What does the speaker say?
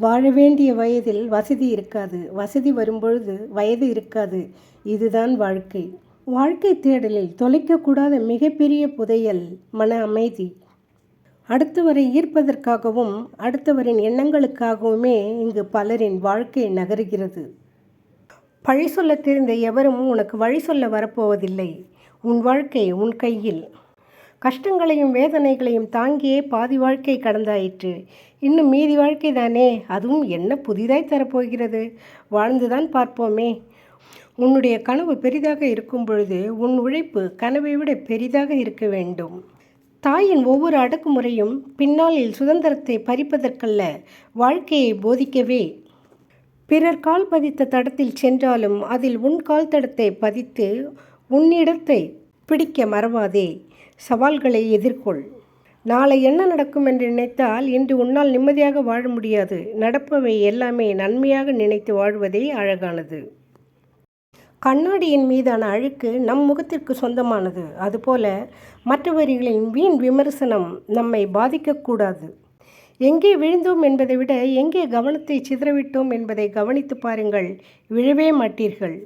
வாழ வேண்டிய வயதில் வசதி இருக்காது. வசதி வரும்பொழுது வயது இருக்காது. இதுதான் வாழ்க்கை. வாழ்க்கை தேடலில் தொலைக்கக்கூடாத மிகப்பெரிய புதையல் மன அமைதி. அடுத்தவரை ஈர்ப்பதற்காகவும் அடுத்தவரின் எண்ணங்களுக்காகவுமே இங்கு பலரின் வாழ்க்கை நகருகிறது. பழி சொல்ல தெரிந்த எவரும் உனக்கு வழி சொல்ல வரப்போவதில்லை. உன் வாழ்க்கை உன் கையில். கஷ்டங்களையும் வேதனைகளையும் தாங்கியே பாதி வாழ்க்கை கடந்தாயிற்று. இன்னும் மீதி வாழ்க்கை தானே? அதுவும் என்ன புதிதாய் தரப்போகிறது? வாழ்ந்துதான் பார்ப்போமே. உன்னுடைய கனவு பெரிதாக இருக்கும் பொழுது உன் உழைப்பு கனவை விட பெரிதாக இருக்க வேண்டும். தாயின் ஒவ்வொரு அடக்குமுறையும் பின்னாளில் சுதந்திரத்தை பறிப்பதற்கல்ல வாழ்க்கையை போதிக்கவே. பிறர் கால் பதித்த தடத்தில் சென்றாலும் அதில் உன் கால் தடத்தை பதித்து உன்னிடத்தை பிடிக்க மறவாதே. சவால்களை எதிர்கொள். நாளை என்ன நடக்கும் என்று நினைத்தால் இன்று உன்னால் நிம்மதியாக வாழ முடியாது. நடப்பவை எல்லாமே நன்மையாக நினைத்து வாழ்வதே அழகானது. கண்ணாடியின் மீதான அழுக்கு நம் முகத்திற்கு சொந்தமானது. அதுபோல மற்றவர்களின் வீண் விமர்சனம் நம்மை பாதிக்கக்கூடாது. எங்கே விழுந்தோம் என்பதை விட எங்கே கவனத்தை சிதறவிட்டோம் என்பதை கவனித்து பாருங்கள். விழவே மாட்டீர்கள்.